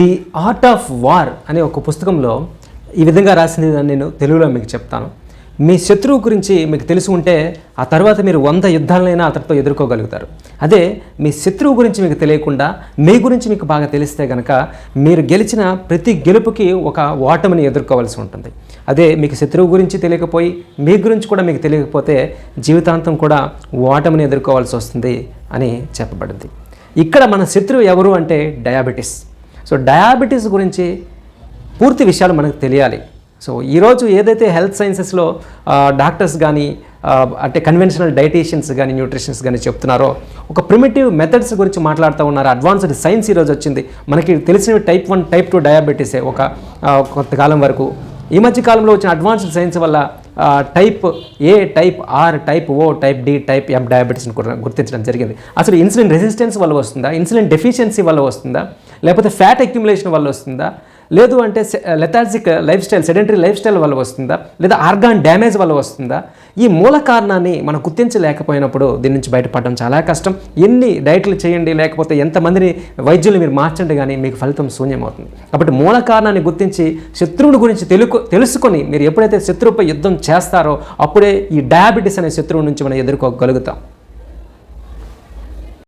The art of war అనే ఒక పుస్తకంలో ఈ విధంగా రాసింది నేను తెలుగులో మీకు చెప్తాను. మీ శత్రువు గురించి మీకు తెలిసి ఉంటే ఆ తర్వాత మీరు వంద యుద్ధాలనైనా అతడితో ఎదుర్కోగలుగుతారు. అదే మీ శత్రువు గురించి మీకు తెలియకుండా మీ గురించి మీకు బాగా తెలిస్తే కనుక మీరు గెలిచిన ప్రతి గెలుపుకి ఒక ఓటమిని ఎదుర్కోవాల్సి ఉంటుంది. అదే మీకు శత్రువు గురించి తెలియకపోయి మీ గురించి కూడా మీకు తెలియకపోతే జీవితాంతం కూడా ఓటమిని ఎదుర్కోవాల్సి వస్తుంది అని చెప్పబడింది. ఇక్కడ మన శత్రువు ఎవరు అంటే డయాబెటీస్. సో డయాబెటీస్ గురించి పూర్తి విషయాలు మనకు తెలియాలి. సో ఈరోజు ఏదైతే హెల్త్ సైన్సెస్లో డాక్టర్స్ కానీ అంటే కన్వెన్షనల్ డైటీషియన్స్ కానీ న్యూట్రిషన్స్ కానీ చెప్తున్నారో ఒక ప్రిమిటివ్ మెథడ్స్ గురించి మాట్లాడుతూ ఉన్నారు. అడ్వాన్స్డ్ సైన్స్ ఈరోజు వచ్చింది. మనకి తెలిసినవి టైప్ వన్ టైప్ టూ డయాబెటీసే ఒక కొంతకాలం వరకు. ఈ మధ్య కాలంలో వచ్చిన అడ్వాన్స్డ్ సైన్స్ వల్ల type A type R type O type D type M డయాబెటీస్ని కూడా గుర్తించడం జరిగింది. అసలు ఇన్సులిన్ రెసిస్టెన్స్ వల్ల వస్తుందా? ఇన్సులిన్ డెఫిషియన్సీ వల్ల వస్తుందా? లేకపోతే ఫ్యాట్ అక్యుములేషన్ వల్ల వస్తుందా? లేదు అంటే lethargic life style sedentary life style వల్ల వస్తుందా? లేదా ఆర్గాన్ డ్యామేజ్ వల్ల వస్తుందా? ఈ మూల కారణాన్ని మనం గుర్తించలేకపోయినప్పుడు దీని నుంచి బయటపడడం చాలా కష్టం. ఎన్ని డైట్లు చేయండి లేకపోతే ఎంతమందిని వైద్యులు మీరు మార్చండి కానీ మీకు ఫలితం శూన్యమవుతుంది. కాబట్టి మూల కారణాన్ని గుర్తించి శత్రువుని గురించి తెలుకు తెలుసుకొని మీరు ఎప్పుడైతే శత్రువుపై యుద్ధం చేస్తారో అప్పుడే ఈ డయాబెటీస్ అనే శత్రువు నుంచి మనం ఎదుర్కోగలుగుతాం.